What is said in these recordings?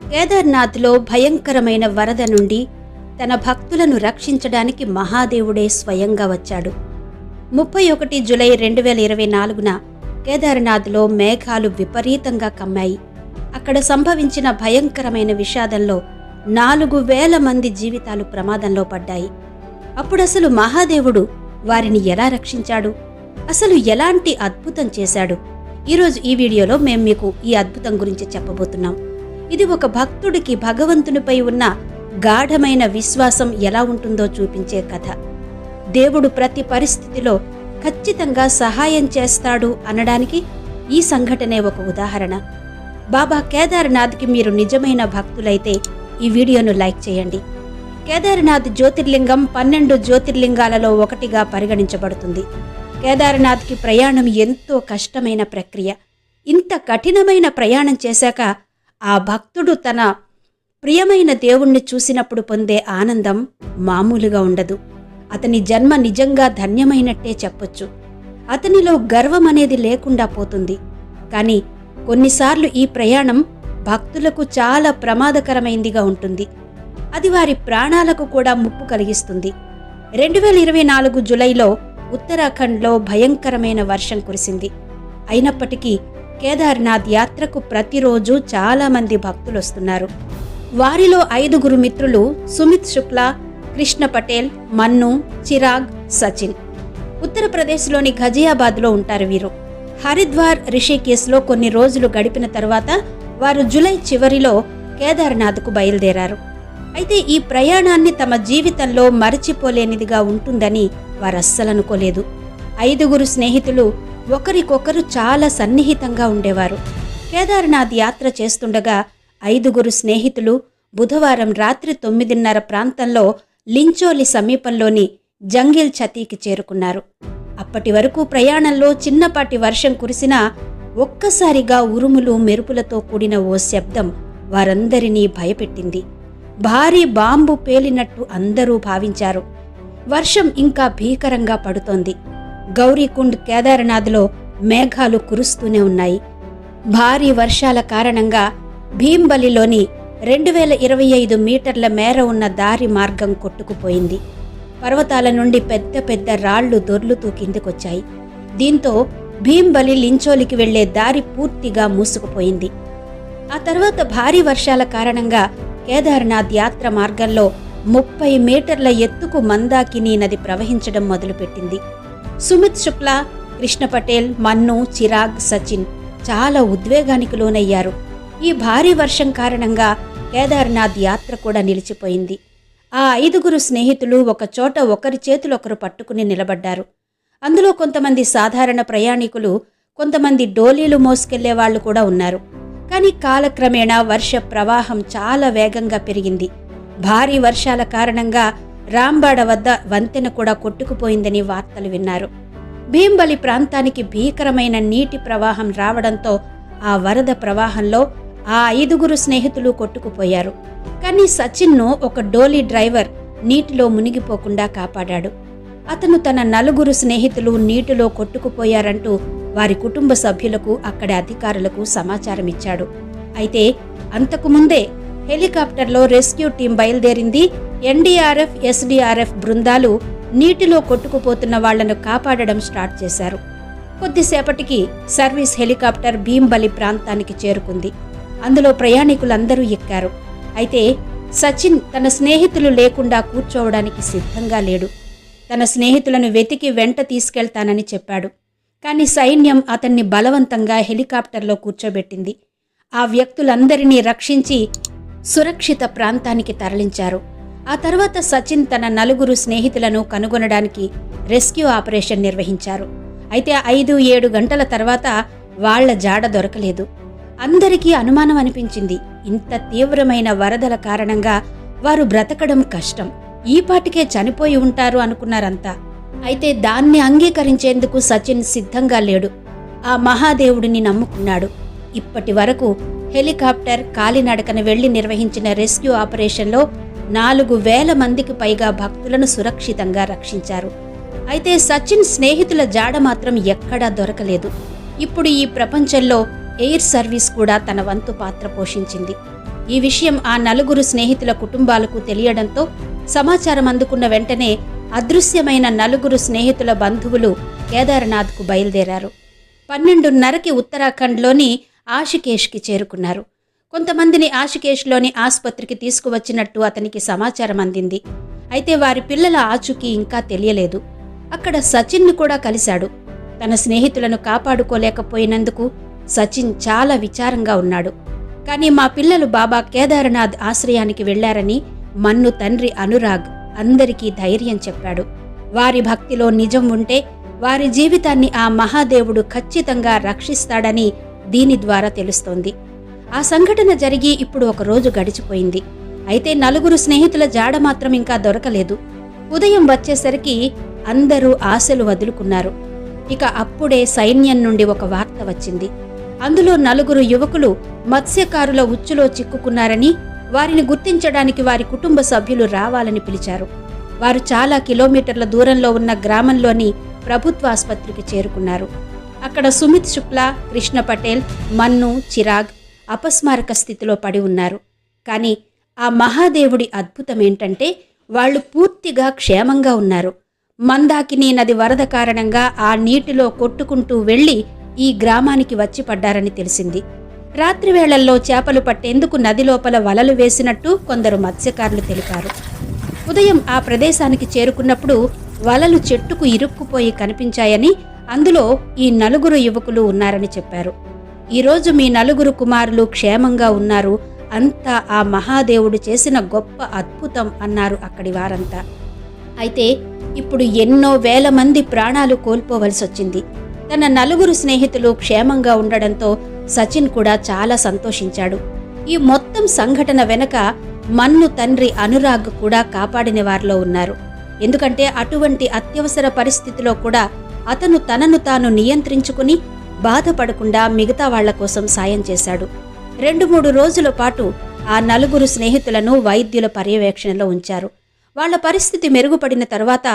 కేదార్నాథ్లో భయంకరమైన వరద నుండి తన భక్తులను రక్షించడానికి మహాదేవుడే స్వయంగా వచ్చాడు. ముప్పై ఒకటి జులై రెండు వేల ఇరవై నాలుగున కేదార్నాథ్లో మేఘాలు విపరీతంగా కమ్మాయి. అక్కడ సంభవించిన భయంకరమైన విషాదంలో నాలుగు వేల మంది జీవితాలు ప్రమాదంలో పడ్డాయి. అప్పుడసలు మహాదేవుడు వారిని ఎలా రక్షించాడు? అసలు ఎలాంటి అద్భుతం చేశాడు? ఈరోజు ఈ వీడియోలో మేము మీకు ఈ అద్భుతం గురించి చెప్పబోతున్నాం. ఇది ఒక భక్తుడికి భగవంతునిపై ఉన్న గాఢమైన విశ్వాసం ఎలా ఉంటుందో చూపించే కథ. దేవుడు ప్రతి పరిస్థితిలో ఖచ్చితంగా సహాయం చేస్తాడు అనడానికి ఈ సంఘటనే ఒక ఉదాహరణ. బాబా కేదార్నాథ్కి మీరు నిజమైన భక్తులైతే ఈ వీడియోను లైక్ చేయండి. కేదార్నాథ్ జ్యోతిర్లింగం పన్నెండు జ్యోతిర్లింగాలలో ఒకటిగా పరిగణించబడుతుంది. కేదార్నాథ్కి ప్రయాణం ఎంతో కష్టమైన ప్రక్రియ. ఇంత కఠినమైన ప్రయాణం చేశాక ఆ భక్తుడు తన ప్రియమైన దేవుణ్ణి చూసినప్పుడు పొందే ఆనందం మామూలుగా ఉండదు. అతని జన్మ నిజంగా ధన్యమైనట్టే చెప్పొచ్చు. అతనిలో గర్వం అనేది లేకుండా పోతుంది. కానీ కొన్నిసార్లు ఈ ప్రయాణం భక్తులకు చాలా ప్రమాదకరమైందిగా ఉంటుంది. అది వారి ప్రాణాలకు కూడా ముప్పు కలిగిస్తుంది. రెండు వేల ఇరవై నాలుగు జులైలో ఉత్తరాఖండ్లో భయంకరమైన వర్షం కురిసింది. అయినప్పటికీ కేదార్నాథ్ యాత్రకు ప్రతిరోజు చాలామంది భక్తులు వస్తున్నారు వారిలో ఐదుగురు మిత్రులు సుమిత్ శుక్లా కృష్ణ పటేల్ మన్ను చిరాగ్ సచిన్. ఉత్తరప్రదేశ్లోని ఘజియాబాద్లో ఉంటారు వీరు. హరిద్వార్ రిషికేశ్లో కొన్ని రోజులు గడిపిన తర్వాత వారు జులై చివరిలో కేదార్నాథ్కు బయలుదేరారు. అయితే ఈ ప్రయాణాన్ని తమ జీవితంలో మరచిపోలేనిదిగా ఉంటుందని వారు అస్సలనుకోలేదు ఐదుగురు స్నేహితులు ఒకరికొకరు చాలా సన్నిహితంగా ఉండేవారు. కేదార్నాథ్ యాత్ర చేస్తుండగా ఐదుగురు స్నేహితులు బుధవారం రాత్రి తొమ్మిదిన్నర ప్రాంతంలో లించోలి సమీపంలోని జంగిల్ ఛతీకి చేరుకున్నారు. అప్పటి వరకు ప్రయాణంలో చిన్నపాటి వర్షం కురిసినా ఒక్కసారిగా ఉరుములు మెరుపులతో కూడిన ఓ శబ్దం వారందరినీ భయపెట్టింది. భారీ బాంబు పేలినట్టు అందరూ భావించారు. వర్షం ఇంకా భీకరంగా పడుతోంది. గౌరీకుండ్ కేదార్నాథ్లో మేఘాలు కురుస్తూనే ఉన్నాయి. భారీ వర్షాల కారణంగా భీంబలిలోని రెండు వేల ఇరవై ఐదు మీటర్ల మేర ఉన్న దారి మార్గం కొట్టుకుపోయింది. పర్వతాల నుండి పెద్ద పెద్ద రాళ్ళు దొర్లుతూ కిందకొచ్చాయి. దీంతో భీంబలి లించోలికి వెళ్ళే దారి పూర్తిగా మూసుకుపోయింది. ఆ తర్వాత భారీ వర్షాల కారణంగా కేదార్నాథ్ యాత్ర మార్గంలో ముప్పై మీటర్ల ఎత్తుకు మందాకిని నది ప్రవహించడం మొదలుపెట్టింది. సుమిత్ శుక్లా కృష్ణ పటేల్ మన్ను చిరాగ్ సచిన్ చాలా ఉద్వేగానికి లోనయ్యారు. ఈ భారీ వర్షం కారణంగా కేదార్నాథ్ యాత్ర కూడా నిలిచిపోయింది. ఆ ఐదుగురు స్నేహితులు ఒకచోట ఒకరి చేతులొకరు పట్టుకుని నిలబడ్డారు. అందులో కొంతమంది సాధారణ ప్రయాణికులు కొంతమంది డోలీలు మోసుకెళ్ళే వాళ్ళు కూడా ఉన్నారు. కానీ కాలక్రమేణా వర్ష ప్రవాహం చాలా వేగంగా పెరిగింది. భారీ వర్షాల కారణంగా రాంబాడ వద్ద వంతెన కూడా కొట్టుకుపోయిందని వార్తలు విన్నారు. భీంబలి ప్రాంతానికి భీకరమైన నీటి ప్రవాహం రావడంతో ఆ వరద ప్రవాహంలో ఆ ఐదుగురు స్నేహితులు కొట్టుకుపోయారు. కానీ సచిన్ను ఒక డోలీ డ్రైవర్ నీటిలో మునిగిపోకుండా కాపాడాడు. అతను తన నలుగురు స్నేహితులు నీటిలో కొట్టుకుపోయారంటూ వారి కుటుంబ సభ్యులకు అక్కడి అధికారులకు సమాచారం ఇచ్చాడు. అయితే అంతకుముందే హెలికాప్టర్లో రెస్క్యూ టీం బయలుదేరింది. ఎన్డీఆర్ఎఫ్ ఎస్డీఆర్ఎఫ్ బృందాలు నీటిలో కొట్టుకుపోతున్న వాళ్ళను కాపాడడం స్టార్ట్ చేశారు. కొద్దిసేపటికి సర్వీస్ హెలికాప్టర్ భీంబలి ప్రాంతానికి చేరుకుంది. అందులో ప్రయాణికులందరూ ఎక్కారు. అయితే సచిన్ తన స్నేహితులు లేకుండా కూర్చోవడానికి సిద్ధంగా లేడు. తన స్నేహితులను వెతికి వెంట తీసుకెళ్తానని చెప్పాడు. కానీ సైన్యం అతన్ని బలవంతంగా హెలికాప్టర్లో కూర్చోబెట్టింది. ఆ వ్యక్తులందరినీ రక్షించి సురక్షిత ప్రాంతానికి తరలించారు. ఆ తర్వాత సచిన్ తన నలుగురు స్నేహితులను కనుగొనడానికి రెస్క్యూ ఆపరేషన్ నిర్వహించారు. అయితే ఐదు ఏడు గంటల తర్వాత వాళ్ళ జాడ దొరకలేదు. అందరికీ అనుమానం అనిపించింది. ఇంత తీవ్రమైన వరదల కారణంగా వారు బ్రతకడం కష్టం. ఈ పాటికే చనిపోయి ఉంటారు అనుకున్నారంతా. అయితే దాన్ని అంగీకరించేందుకు సచిన్ సిద్ధంగా లేడు. ఆ మహాదేవుడిని నమ్ముకున్నాడు. ఇప్పటి వరకు హెలికాప్టర్ కాలినడకన వెళ్ళి నిర్వహించిన రెస్క్యూ ఆపరేషన్లో నాలుగు వేల మందికి పైగా భక్తులను సురక్షితంగా రక్షించారు. అయితే సచిన్ స్నేహితుల జాడ మాత్రం ఎక్కడా దొరకలేదు. ఇప్పుడు ఈ ప్రపంచంలో ఎయిర్ సర్వీస్ కూడా తన వంతు పాత్ర పోషించింది. ఈ విషయం ఆ నలుగురు స్నేహితుల కుటుంబాలకు తెలియడంతో సమాచారం అందుకున్న వెంటనే అదృశ్యమైన నలుగురు స్నేహితుల బంధువులు కేదార్నాథ్కు బయలుదేరారు. పన్నెండున్నరకి ఉత్తరాఖండ్లోని ఆషికేష్కి చేరుకున్నారు. కొంతమందిని ఆషికేష్లోని ఆసుపత్రికి తీసుకువచ్చినట్టు అతనికి సమాచారం అందింది. అయితే వారి పిల్లల ఆచూకీ ఇంకా తెలియలేదు. అక్కడ సచిన్ను కూడా కలిశాడు. తన స్నేహితులను కాపాడుకోలేకపోయినందుకు సచిన్ చాలా విచారంగా ఉన్నాడు. కానీ మా పిల్లలు బాబా కేదారనాథ్ ఆశ్రయానికి వెళ్ళారని మన్ను తండ్రి అనురాగ్ అందరికీ ధైర్యం చెప్పాడు. వారి భక్తిలో నిజం ఉంటే వారి జీవితాన్ని ఆ మహాదేవుడు ఖచ్చితంగా రక్షిస్తాడని దీని ద్వారా తెలుస్తోంది. ఆ సంఘటన జరిగి ఇప్పుడు ఒక రోజు గడిచిపోయింది. అయితే నలుగురు స్నేహితుల జాడ మాత్రం ఇంకా దొరకలేదు. ఉదయం వచ్చేసరికి అందరూ ఆశలు వదులుకున్నారు. ఇక అప్పుడే సైన్యం నుండి ఒక వార్త వచ్చింది. అందులో నలుగురు యువకులు మత్స్యకారుల ఉచ్చులో చిక్కుకున్నారని వారిని గుర్తించడానికి వారి కుటుంబ సభ్యులు రావాలని పిలిచారు. వారు చాలా కిలోమీటర్ల దూరంలో ఉన్న గ్రామంలోని ప్రభుత్వ ఆసుపత్రికి చేరుకున్నారు. అక్కడ సుమిత్ శుక్లా కృష్ణ పటేల్ మన్ను చిరాగ్ అపస్మారక స్థితిలో పడి ఉన్నారు. కానీ ఆ మహాదేవుడి అద్భుతం ఏంటంటే వాళ్ళు పూర్తిగా క్షేమంగా ఉన్నారు. మందాకిని నది వరద కారణంగా ఆ నీటిలో కొట్టుకుంటూ వెళ్ళి ఈ గ్రామానికి వచ్చి పడ్డారని తెలిసింది. రాత్రి వేళల్లో చేపలు పట్టేందుకు నది లోపల వలలు వేసినట్టు కొందరు మత్స్యకారులు తెలిపారు. ఉదయం ఆ ప్రదేశానికి చేరుకున్నప్పుడు వలలు చెట్టుకు ఇరుక్కుపోయి కనిపించాయని అందులో ఈ నలుగురు యువకులు ఉన్నారని చెప్పారు. ఈరోజు మీ నలుగురు కుమారులు క్షేమంగా ఉన్నారు. అంతా ఆ మహాదేవుడు చేసిన గొప్ప అద్భుతం అన్నారు అక్కడి వారంతా. అయితే ఇప్పుడు ఎన్నో వేల మంది ప్రాణాలు కోల్పోవలసి వచ్చింది. తన నలుగురు స్నేహితులు క్షేమంగా ఉండడంతో సచిన్ కూడా చాలా సంతోషించాడు. ఈ మొత్తం సంఘటన వెనక మన్ను తండ్రి అనురాగ్ కూడా కాపాడిన వారిలో ఉన్నారు. ఎందుకంటే అటువంటి అత్యవసర పరిస్థితిలో కూడా అతను తనను తాను నియంత్రించుకుని బాధపడకుండా మిగతా వాళ్ళ కోసం సాయం చేశాడు. రెండు మూడు రోజుల పాటు ఆ నలుగురు స్నేహితులను వైద్యుల పర్యవేక్షణలో ఉంచారు. వాళ్ళ పరిస్థితి మెరుగుపడిన తర్వాత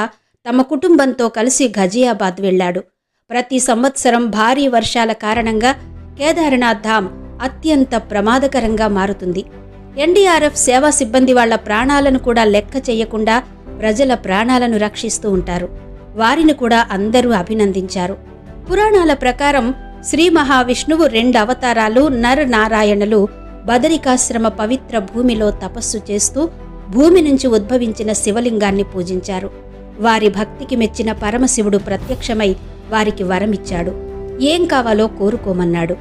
తమ కుటుంబంతో కలిసి ఘజియాబాద్ వెళ్ళాడు. ప్రతి సంవత్సరం భారీ వర్షాల కారణంగా కేదార్నాథ్ ధామ్ అత్యంత ప్రమాదకరంగా మారుతుంది. ఎన్డీఆర్ఎఫ్ సేవా సిబ్బంది వాళ్ళ ప్రాణాలను కూడా లెక్క చేయకుండా ప్రజల ప్రాణాలను రక్షిస్తూ ఉంటారు. వారిని కూడా అందరూ అభినందించారు. పురాణాల ప్రకారం శ్రీ మహావిష్ణువు రెండు అవతారాలు నర నారాయణులు బదరికాశ్రమ పవిత్ర భూమిలో తపస్సు చేస్తూ భూమి నుంచి ఉద్భవించిన శివలింగాన్ని పూజించారు. వారి భక్తికి మెచ్చిన పరమశివుడు ప్రత్యక్షమై వారికి వరమిచ్చాడు. ఏం కావాలో కోరుకోమన్నాడు.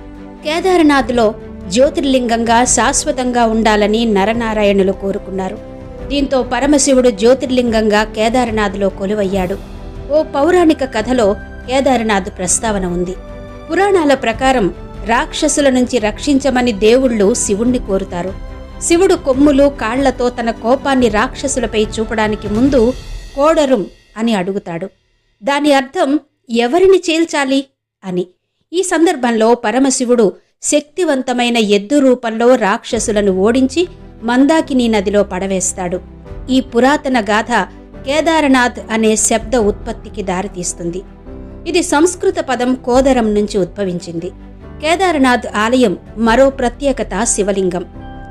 కేదారనాథ్లో జ్యోతిర్లింగంగా శాశ్వతంగా ఉండాలని నరనారాయణులు కోరుకున్నారు. దీంతో పరమశివుడు జ్యోతిర్లింగంగా కేదారనాథ్లో కొలువయ్యాడు. ఓ పౌరాణిక కథలో కేదారనాథ్ ప్రస్తావన ఉంది. పురాణాల ప్రకారం రాక్షసుల నుంచి రక్షించమని దేవుళ్ళు శివుణ్ణి కోరుతారు. శివుడు కొమ్ములు కాళ్ళతో తన కోపాన్ని రాక్షసులపై చూపడానికి ముందు కోడరుం అని అడుగుతాడు. దాని అర్థం ఎవరిని చేల్చాలి? అని. ఈ సందర్భంలో పరమశివుడు శక్తివంతమైన ఎద్దు రూపంలో రాక్షసులను ఓడించి మందాకిని నదిలో పడవేస్తాడు. ఈ పురాతన గాథ కేదారనాథ్ అనే శబ్ద ఉత్పత్తికి దారితీస్తుంది. ఇది సంస్కృత పదం కోదరం నుంచి ఉద్భవించింది. కేదారనాథ్ ఆలయం మరో ప్రత్యేకత శివలింగం.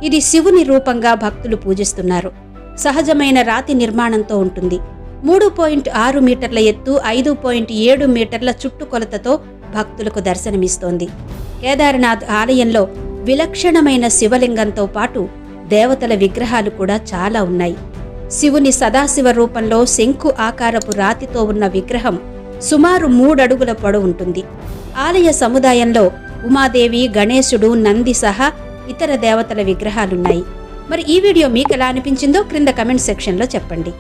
ఇది శివుని రూపంగా భక్తులు పూజిస్తున్నారు. సహజమైన రాతి నిర్మాణంతో ఉంటుంది. మూడు పాయింట్ ఆరు మీటర్ల ఎత్తు ఐదు పాయింట్ ఏడు మీటర్ల చుట్టుకొలతతో భక్తులకు దర్శనమిస్తోంది. కేదార్నాథ్ ఆలయంలో విలక్షణమైన శివలింగంతో పాటు దేవతల విగ్రహాలు కూడా చాలా ఉన్నాయి. శివుని సదాశివ రూపంలో శంకు ఆకారపు రాతితో ఉన్న విగ్రహం సుమారు మూడడుగుల పొడవు ఉంటుంది. ఆలయ సముదాయంలో ఉమాదేవి గణేశుడు నంది సహా ఇతర దేవతల విగ్రహాలున్నాయి. మరి ఈ వీడియో మీకు ఎలా అనిపించిందో క్రింద కమెంట్ సెక్షన్లో చెప్పండి.